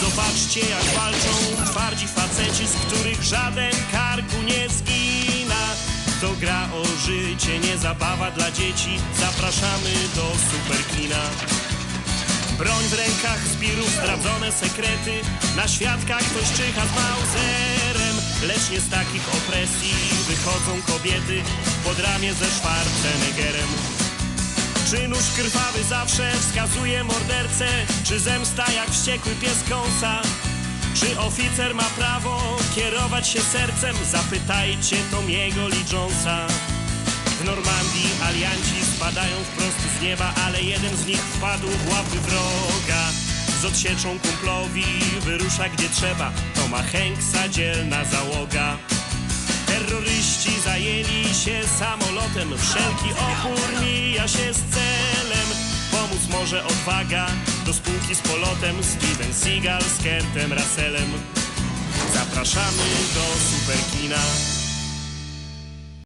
Zobaczcie jak walczą twardzi faceci, z których żaden karku nie zgina. To gra o życie, nie zabawa dla dzieci. Zapraszamy do superkina. Broń w rękach zbirów, sprawdzone sekrety Na świadkach ktoś czyha z Mauserem Lecz nie z takich opresji wychodzą kobiety Pod ramię ze Schwarzeneggerem Czy nóż krwawy zawsze wskazuje mordercę Czy zemsta jak wściekły pies kąsa. Czy oficer ma prawo kierować się sercem? Zapytajcie Tomiego Lee w Normandii alianci spadają wprost z nieba, ale jeden z nich wpadł w łapy wroga. Z odsieczą kumplowi wyrusza gdzie trzeba, to ma Hanksa dzielna załoga. Terroryści zajęli się samolotem, wszelki opór się z celem. Pomóc może odwaga, do spółki z polotem Steven Seagal z Kertem Russellem. Zapraszamy do Superkina.